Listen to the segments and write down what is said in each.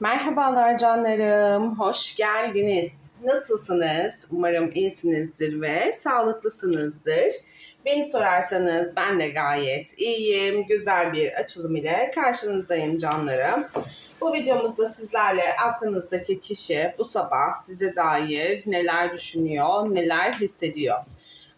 Merhabalar canlarım, hoş geldiniz. Nasılsınız? Umarım iyisinizdir ve sağlıklısınızdır. Beni sorarsanız ben de gayet iyiyim. Güzel bir açılım ile karşınızdayım canlarım. Bu videomuzda sizlerle aklınızdaki kişi bu sabah size dair neler düşünüyor, neler hissediyor.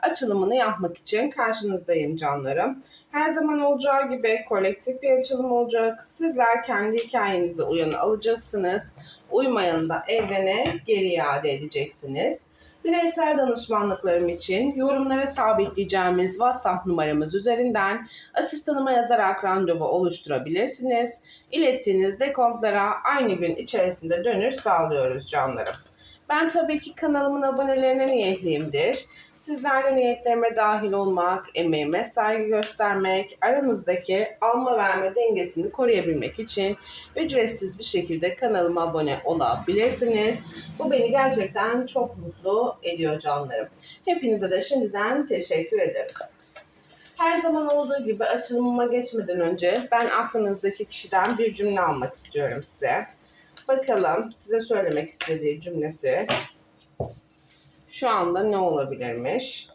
Açılımını yapmak için karşınızdayım canlarım. Her zaman olacağı gibi kolektif bir açılım olacak. Sizler kendi hikayenize uyanı alacaksınız. Uymayanı da evrene geri iade edeceksiniz. Bireysel danışmanlıklarım için yorumlara sabitleyeceğimiz WhatsApp numaramız üzerinden asistanıma yazarak randevu oluşturabilirsiniz. İlettiğiniz dekontlara aynı gün içerisinde dönüş sağlıyoruz canlarım. Ben tabii ki kanalımın abonelerine niyetliyimdir. Sizler de niyetlerime dahil olmak, emeğime saygı göstermek, aramızdaki alma verme dengesini koruyabilmek için ücretsiz bir şekilde kanalıma abone olabilirsiniz. Bu beni gerçekten çok mutlu ediyor canlarım. Hepinize de şimdiden teşekkür ederim. Her zaman olduğu gibi açılımıma geçmeden önce ben aklınızdaki kişiden bir cümle almak istiyorum size. Bakalım size söylemek istediği cümlesi şu anda ne olabilirmiş?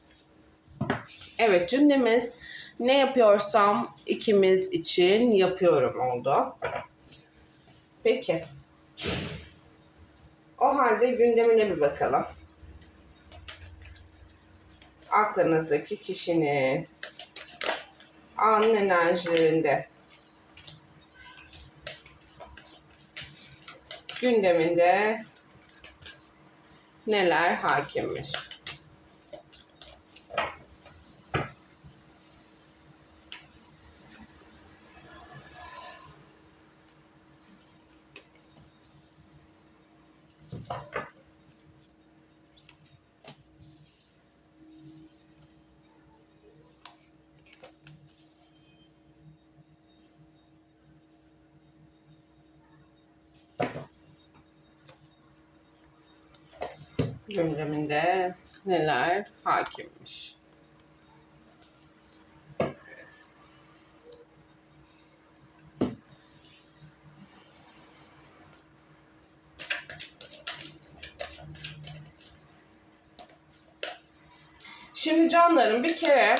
Evet cümlemiz ne yapıyorsam ikimiz için yapıyorum oldu. Peki. O halde gündemine bir bakalım. Aklınızdaki kişinin anın enerjilerinde gündeminde neler hakimmiş? Gündeminde neler hakimmiş. Şimdi canlarım bir kere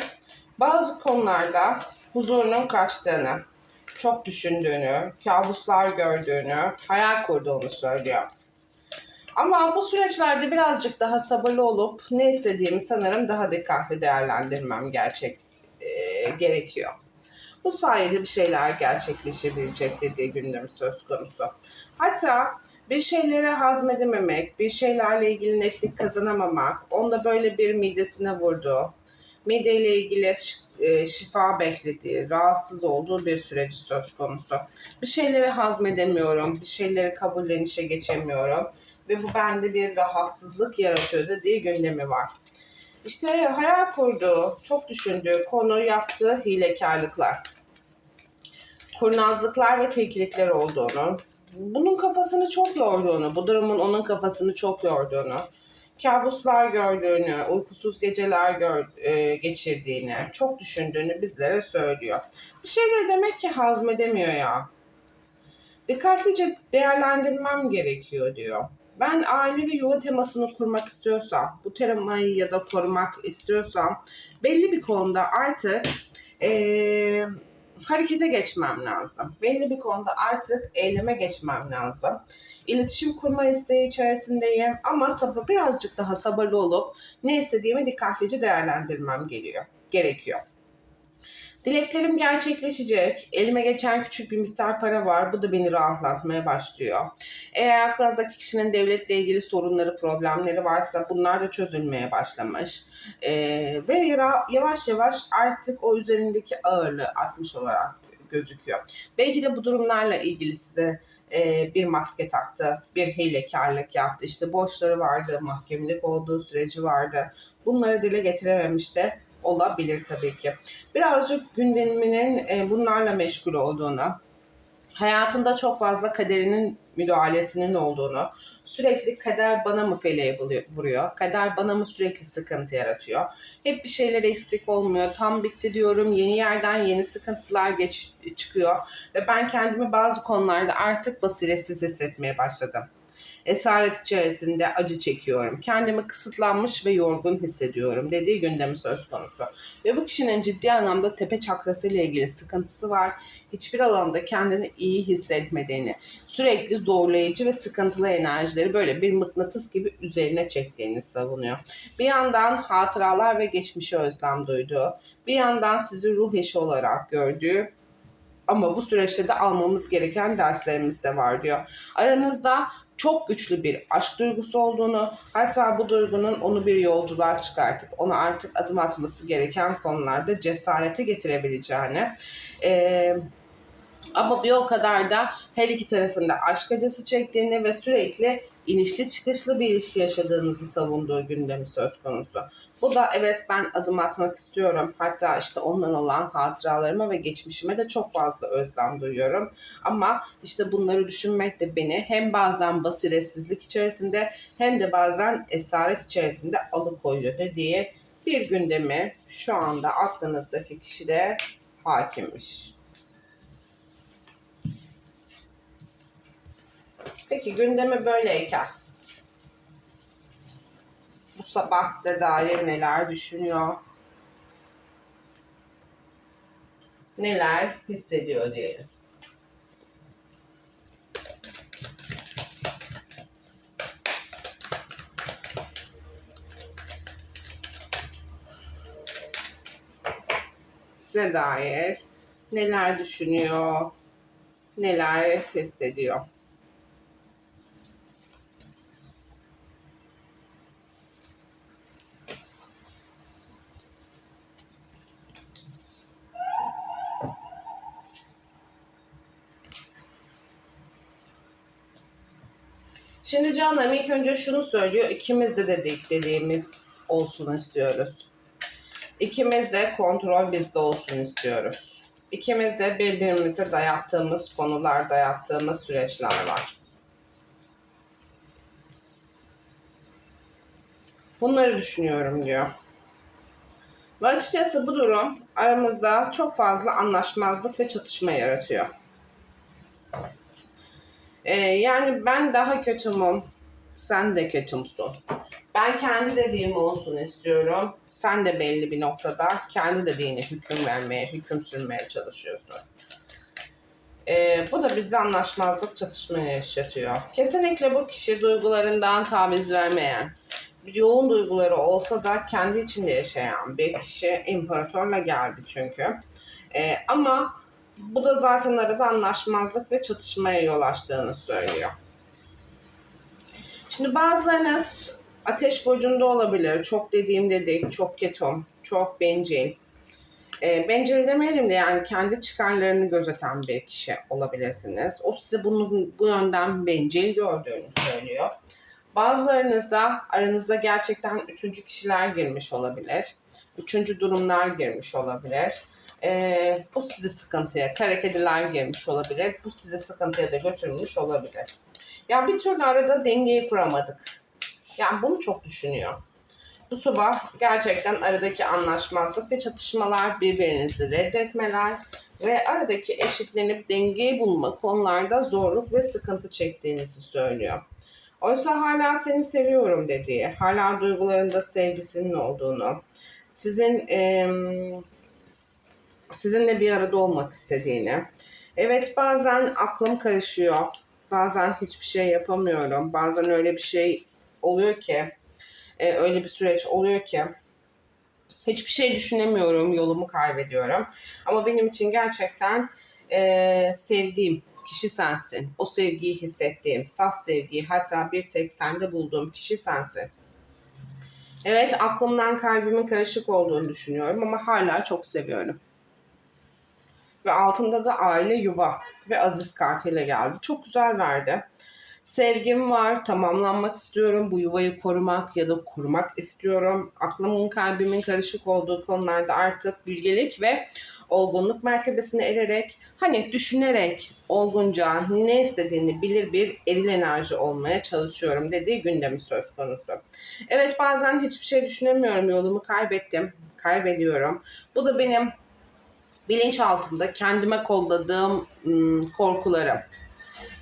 bazı konularda huzurunun kaçtığını, çok düşündüğünü, kabuslar gördüğünü, hayal kurduğunu söylüyor. Ama bu süreçlerde birazcık daha sabırlı olup ne istediğimi sanırım daha dikkatli değerlendirmem gerçek e, gerekiyor. Bu sayede bir şeyler gerçekleşebilecek dediği gündem söz konusu. Hatta bir şeyleri hazmedememek, bir şeylerle ilgili netlik kazanamamak, onda böyle bir midesine vurduğu, mideyle ilgili e, şifa beklediği, rahatsız olduğu bir süreci söz konusu. Bir şeyleri hazmedemiyorum, bir şeyleri kabullenişe geçemiyorum ve bu bende bir rahatsızlık yaratıyor dediği gündemi var. İşte hayal kurduğu, çok düşündüğü konu yaptığı hilekarlıklar, kurnazlıklar ve tilkilikler olduğunu, bunun kafasını çok yorduğunu, bu durumun onun kafasını çok yorduğunu, kabuslar gördüğünü, uykusuz geceler gör, e, geçirdiğini, çok düşündüğünü bizlere söylüyor. Bir şeyleri demek ki hazmedemiyor ya. Dikkatlice değerlendirmem gerekiyor diyor. Ben aile ve yuva temasını kurmak istiyorsam, bu temayı ya da korumak istiyorsam belli bir konuda artık ee, harekete geçmem lazım. Belli bir konuda artık eyleme geçmem lazım. İletişim kurma isteği içerisindeyim ama sabır, birazcık daha sabırlı olup ne istediğimi dikkatlice değerlendirmem geliyor, gerekiyor. Dileklerim gerçekleşecek. Elime geçen küçük bir miktar para var. Bu da beni rahatlatmaya başlıyor. Eğer aklınızdaki kişinin devletle ilgili sorunları, problemleri varsa bunlar da çözülmeye başlamış. Ee, ve yavaş yavaş artık o üzerindeki ağırlığı atmış olarak gözüküyor. Belki de bu durumlarla ilgili size e, bir maske taktı, bir hilekarlık yaptı. İşte borçları vardı, mahkemelik olduğu süreci vardı. Bunları dile getirememişti olabilir tabii ki. Birazcık gündeminin e, bunlarla meşgul olduğunu, hayatında çok fazla kaderinin müdahalesinin olduğunu, sürekli kader bana mı feleğe vuruyor, kader bana mı sürekli sıkıntı yaratıyor, hep bir şeyler eksik olmuyor, tam bitti diyorum, yeni yerden yeni sıkıntılar geç, çıkıyor ve ben kendimi bazı konularda artık basiretsiz hissetmeye başladım. Esaret içerisinde acı çekiyorum. Kendimi kısıtlanmış ve yorgun hissediyorum dediği gündemi söz konusu. Ve bu kişinin ciddi anlamda tepe çakrası ile ilgili sıkıntısı var. Hiçbir alanda kendini iyi hissetmediğini, sürekli zorlayıcı ve sıkıntılı enerjileri böyle bir mıknatıs gibi üzerine çektiğini savunuyor. Bir yandan hatıralar ve geçmişe özlem duyduğu, bir yandan sizi ruh eşi olarak gördüğü ama bu süreçte de almamız gereken derslerimiz de var diyor. Aranızda çok güçlü bir aşk duygusu olduğunu, hatta bu duygunun onu bir yolculuğa çıkartıp onu artık adım atması gereken konularda cesarete getirebileceğini, e, ama bir o kadar da her iki tarafında aşk acısı çektiğini ve sürekli inişli çıkışlı bir ilişki yaşadığınızı savunduğu gündemi söz konusu. Bu da evet ben adım atmak istiyorum. Hatta işte ondan olan hatıralarıma ve geçmişime de çok fazla özlem duyuyorum. Ama işte bunları düşünmek de beni hem bazen basiretsizlik içerisinde hem de bazen esaret içerisinde alıkoyuyor dediği bir gündemi şu anda aklınızdaki kişi de hakimmiş. Peki gündemi böyleyken bu sabah size dair neler düşünüyor? Neler hissediyor diyelim. Size dair neler düşünüyor, neler hissediyor. Canım ilk önce şunu söylüyor. İkimiz de dedik dediğimiz olsun istiyoruz. İkimiz de kontrol bizde olsun istiyoruz. İkimiz de birbirimize dayattığımız konular, dayattığımız süreçler var. Bunları düşünüyorum diyor. Ve açıkçası bu durum aramızda çok fazla anlaşmazlık ve çatışma yaratıyor. Ee, yani ben daha kötümüm, sen de kötümsün. Ben kendi dediğim olsun istiyorum. Sen de belli bir noktada kendi dediğini hüküm vermeye, hüküm sürmeye çalışıyorsun. Ee, bu da bizde anlaşmazlık çatışmayı yaşatıyor. Kesinlikle bu kişi duygularından taviz vermeyen, yoğun duyguları olsa da kendi içinde yaşayan bir kişi imparatorla geldi çünkü. Ee, ama bu da zaten arada anlaşmazlık ve çatışmaya yol açtığını söylüyor. Şimdi bazılarınız ateş burcunda olabilir. Çok dediğim dedik, çok ketum, çok bencil. E, bencil demeyelim de yani kendi çıkarlarını gözeten bir kişi olabilirsiniz. O size bunu bu yönden bencil gördüğünü söylüyor. Bazılarınız da aranızda gerçekten üçüncü kişiler girmiş olabilir. Üçüncü durumlar girmiş olabilir e, bu sizi sıkıntıya, kara kediler girmiş olabilir. Bu sizi sıkıntıya da götürmüş olabilir. Yani bir türlü arada dengeyi kuramadık. Yani bunu çok düşünüyor. Bu sabah gerçekten aradaki anlaşmazlık ve çatışmalar, birbirinizi reddetmeler ve aradaki eşitlenip dengeyi bulma konularda zorluk ve sıkıntı çektiğinizi söylüyor. Oysa hala seni seviyorum dediği, hala duygularında sevgisinin olduğunu, sizin e, sizinle bir arada olmak istediğini. Evet bazen aklım karışıyor. Bazen hiçbir şey yapamıyorum. Bazen öyle bir şey oluyor ki, e, öyle bir süreç oluyor ki hiçbir şey düşünemiyorum, yolumu kaybediyorum. Ama benim için gerçekten e, sevdiğim kişi sensin. O sevgiyi hissettiğim, saf sevgiyi hatta bir tek sende bulduğum kişi sensin. Evet aklımdan kalbimin karışık olduğunu düşünüyorum ama hala çok seviyorum. Ve altında da aile yuva ve aziz kartıyla geldi. Çok güzel verdi. Sevgim var, tamamlanmak istiyorum, bu yuvayı korumak ya da kurmak istiyorum. Aklımın, kalbimin karışık olduğu konularda artık bilgelik ve olgunluk mertebesine ererek, hani düşünerek olgunca ne istediğini bilir bir eril enerji olmaya çalışıyorum dediği gündemi söz konusu. Evet bazen hiçbir şey düşünemiyorum, yolumu kaybettim, kaybediyorum. Bu da benim bilinçaltımda kendime kolladığım ım, korkularım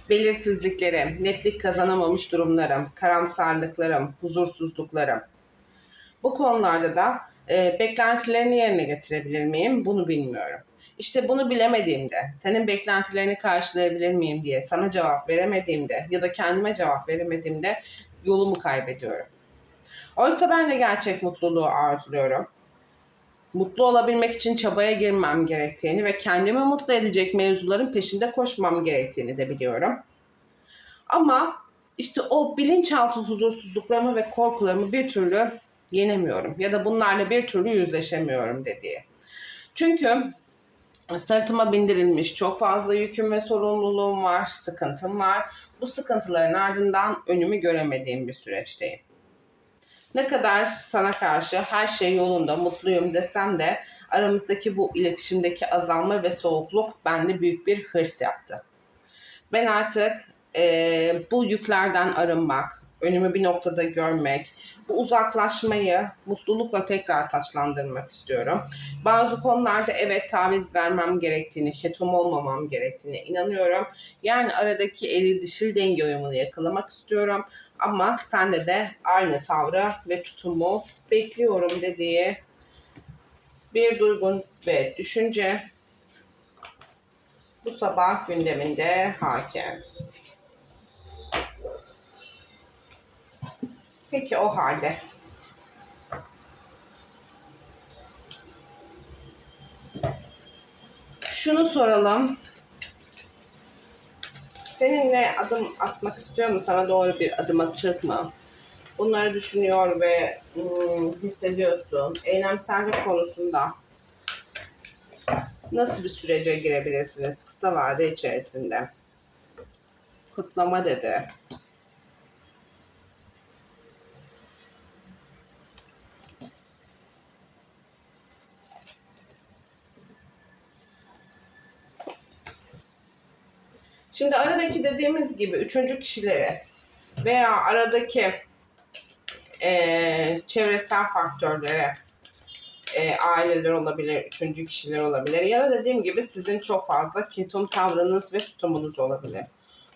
belirsizliklerim, netlik kazanamamış durumlarım, karamsarlıklarım, huzursuzluklarım. Bu konularda da e, beklentilerini yerine getirebilir miyim? Bunu bilmiyorum. İşte bunu bilemediğimde, senin beklentilerini karşılayabilir miyim diye sana cevap veremediğimde ya da kendime cevap veremediğimde yolumu kaybediyorum. Oysa ben de gerçek mutluluğu arzuluyorum. Mutlu olabilmek için çabaya girmem gerektiğini ve kendimi mutlu edecek mevzuların peşinde koşmam gerektiğini de biliyorum. Ama işte o bilinçaltı huzursuzluklarımı ve korkularımı bir türlü yenemiyorum ya da bunlarla bir türlü yüzleşemiyorum dediği. Çünkü sırtıma bindirilmiş çok fazla yüküm ve sorumluluğum var, sıkıntım var. Bu sıkıntıların ardından önümü göremediğim bir süreçteyim. Ne kadar sana karşı her şey yolunda, mutluyum desem de aramızdaki bu iletişimdeki azalma ve soğukluk bende büyük bir hırs yaptı. Ben artık e, bu yüklerden arınmak, önümü bir noktada görmek, bu uzaklaşmayı mutlulukla tekrar taçlandırmak istiyorum. Bazı konularda evet taviz vermem gerektiğini, ketum olmamam gerektiğine inanıyorum. Yani aradaki eli dişil denge uyumunu yakalamak istiyorum. Ama sende de aynı tavrı ve tutumu bekliyorum dediği bir duygun ve düşünce bu sabah gündeminde hakim. Peki o halde. Şunu soralım. Seninle adım atmak istiyor mu? Sana doğru bir adım atacak mı? Bunları düşünüyor ve hmm, hissediyorsun. Eylemsellik konusunda nasıl bir sürece girebilirsiniz kısa vade içerisinde? Kutlama dedi. Şimdi aradaki dediğimiz gibi üçüncü kişileri veya aradaki e, çevresel faktörlere e, aileler olabilir, üçüncü kişiler olabilir ya da dediğim gibi sizin çok fazla ketum tavrınız ve tutumunuz olabilir.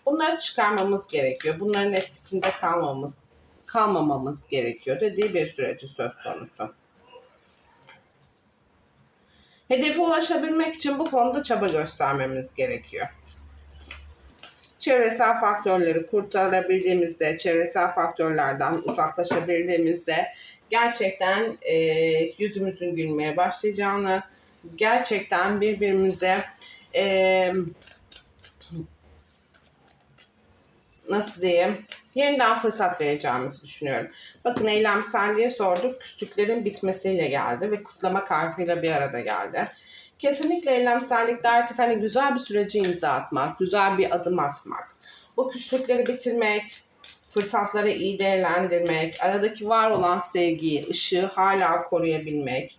Bunları çıkarmamız gerekiyor. Bunların etkisinde kalmamız kalmamamız gerekiyor dediği bir süreci söz konusu. Hedefe ulaşabilmek için bu konuda çaba göstermemiz gerekiyor çevresel faktörleri kurtarabildiğimizde, çevresel faktörlerden uzaklaşabildiğimizde gerçekten e, yüzümüzün gülmeye başlayacağını, gerçekten birbirimize e, nasıl diyeyim yeniden fırsat vereceğimizi düşünüyorum. Bakın eylemselliğe sorduk. Küslüklerin bitmesiyle geldi ve kutlama kartıyla bir arada geldi. Kesinlikle eylemsellikte artık hani güzel bir süreci imza atmak, güzel bir adım atmak, bu küslükleri bitirmek, fırsatları iyi değerlendirmek, aradaki var olan sevgiyi, ışığı hala koruyabilmek.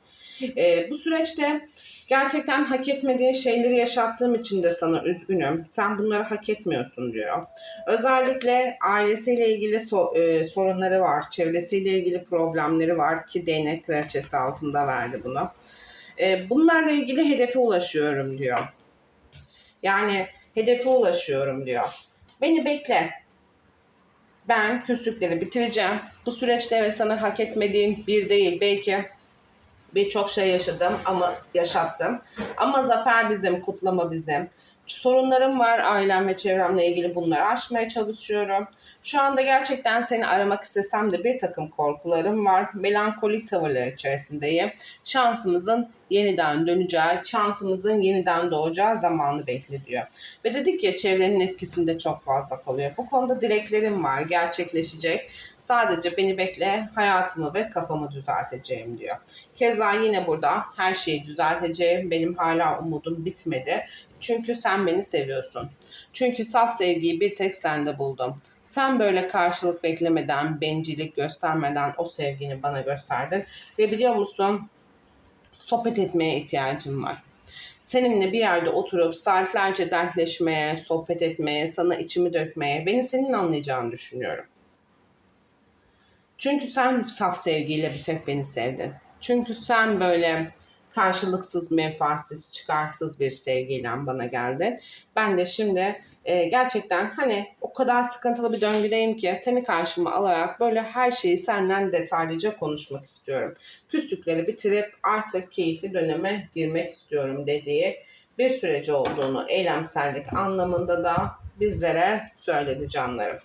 Ee, bu süreçte gerçekten hak etmediğin şeyleri yaşattığım için de sana üzgünüm. Sen bunları hak etmiyorsun diyor. Özellikle ailesiyle ilgili so- e, sorunları var, çevresiyle ilgili problemleri var ki değnek kraliçesi altında verdi bunu. E, bunlarla ilgili hedefe ulaşıyorum diyor. Yani hedefe ulaşıyorum diyor. Beni bekle. Ben küslükleri bitireceğim. Bu süreçte ve sana hak etmediğim bir değil belki birçok şey yaşadım ama yaşattım. Ama zafer bizim, kutlama bizim. Sorunlarım var ailem ve çevremle ilgili bunları aşmaya çalışıyorum. Şu anda gerçekten seni aramak istesem de bir takım korkularım var. Melankolik tavırlar içerisindeyim. Şansımızın yeniden döneceği, şansımızın yeniden doğacağı zamanı bekle diyor. Ve dedik ya çevrenin etkisinde çok fazla kalıyor. Bu konuda dileklerim var, gerçekleşecek. Sadece beni bekle, hayatımı ve kafamı düzelteceğim diyor. Keza yine burada her şeyi düzelteceğim. Benim hala umudum bitmedi. Çünkü sen beni seviyorsun. Çünkü saf sevgiyi bir tek sende buldum. Sen böyle karşılık beklemeden, bencillik göstermeden o sevgini bana gösterdin. Ve biliyor musun? Sohbet etmeye ihtiyacım var. Seninle bir yerde oturup saatlerce dertleşmeye, sohbet etmeye, sana içimi dökmeye, beni senin anlayacağını düşünüyorum. Çünkü sen saf sevgiyle bir tek beni sevdin. Çünkü sen böyle karşılıksız, menfaatsiz, çıkarsız bir sevgiyle bana geldin. Ben de şimdi e, gerçekten hani o kadar sıkıntılı bir döngüdeyim ki seni karşıma alarak böyle her şeyi senden detaylıca konuşmak istiyorum. Küslükleri bitirip artık keyifli döneme girmek istiyorum dediği bir süreci olduğunu eylemsellik anlamında da bizlere söyledi canlarım.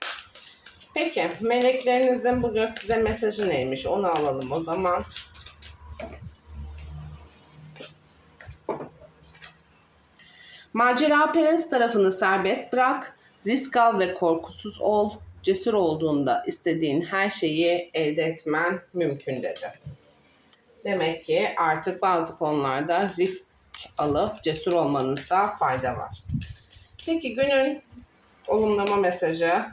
Peki meleklerinizin bugün size mesajı neymiş onu alalım o zaman. Macera perest tarafını serbest bırak, risk al ve korkusuz ol. Cesur olduğunda istediğin her şeyi elde etmen mümkün dedi. Demek ki artık bazı konularda risk alıp cesur olmanızda fayda var. Peki günün olumlama mesajı.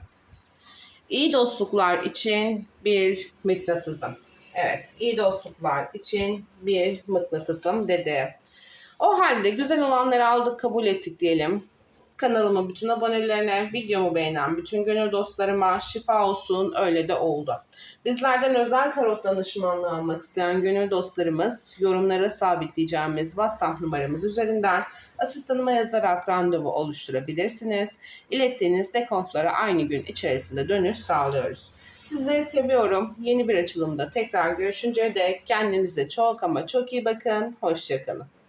İyi dostluklar için bir mıknatısım. Evet, iyi dostluklar için bir mıknatısım dedi. O halde güzel olanları aldık kabul ettik diyelim. Kanalımın bütün abonelerine, videomu beğenen bütün gönül dostlarıma şifa olsun öyle de oldu. Bizlerden özel tarot danışmanlığı almak isteyen gönül dostlarımız yorumlara sabitleyeceğimiz WhatsApp numaramız üzerinden asistanıma yazarak randevu oluşturabilirsiniz. İlettiğiniz dekontlara aynı gün içerisinde dönüş sağlıyoruz. Sizleri seviyorum. Yeni bir açılımda tekrar görüşünceye dek kendinize çok ama çok iyi bakın. Hoşçakalın.